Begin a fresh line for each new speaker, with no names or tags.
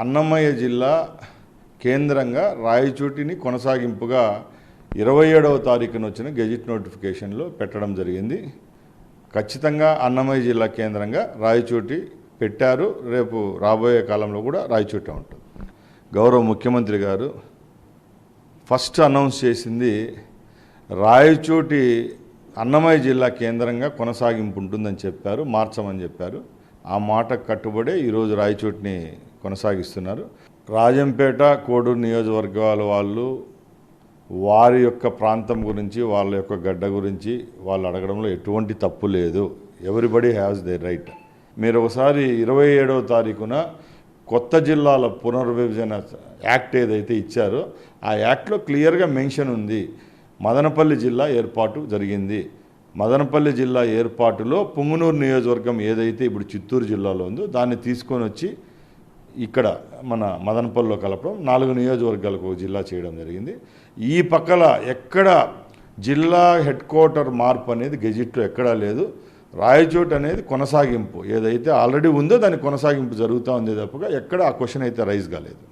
అన్నమయ్య జిల్లా కేంద్రంగా రాయచోటిని కొనసాగింపుగా ఇరవై ఏడవ తారీఖున వచ్చిన గెజిట్ నోటిఫికేషన్లో పెట్టడం జరిగింది. ఖచ్చితంగా అన్నమయ్య జిల్లా కేంద్రంగా రాయచోటి పెట్టారు. రేపు రాబోయే కాలంలో కూడా రాయచోటి ఉంటుంది. గౌరవ ముఖ్యమంత్రి గారు ఫస్ట్ అనౌన్స్ చేసింది రాయచోటి అన్నమయ్య జిల్లా కేంద్రంగా కొనసాగింపు ఉంటుందని చెప్పారు మార్చమని చెప్పారు. ఆ మాట కట్టుబడే ఈరోజు రాయచోటిని కొనసాగిస్తున్నారు. రాజంపేట కోడూరు నియోజకవర్గాల వాళ్ళు వారి యొక్క ప్రాంతం గురించి వాళ్ళ యొక్క గడ్డ గురించి వాళ్ళు అడగడంలో ఎటువంటి తప్పు లేదు. ఎవ్రీబడి హ్యాస్ దే రైట్ మీరు ఒకసారి ఇరవై ఏడవ తారీఖున కొత్త జిల్లాల పునర్విభజన యాక్ట్ ఏదైతే ఇచ్చారో ఆ యాక్ట్లో క్లియర్గా మెన్షన్ ఉంది. మదనపల్లి జిల్లా ఏర్పాటు జరిగింది. మదనపల్లి జిల్లా ఏర్పాటులో పుంగునూరు నియోజకవర్గం ఏదైతే ఇప్పుడు చిత్తూరు జిల్లాలో ఉందో దాన్ని తీసుకొని వచ్చి ఇక్కడ మన మదనపల్లిలో కలపడం నాలుగు నియోజకవర్గాలకు ఒక జిల్లా చేయడం జరిగింది. ఈ పక్కల ఎక్కడ జిల్లా హెడ్ క్వార్టర్ మార్పు అనేది గెజిట్లో ఎక్కడా లేదు. రాయచోట్ అనేది కొనసాగింపు ఏదైతే ఆల్రెడీ ఉందో దాని కొనసాగింపు జరుగుతూ ఉంది తప్పగా ఎక్కడ ఆ క్వశ్చన్ అయితే రైజ్ కాలేదు.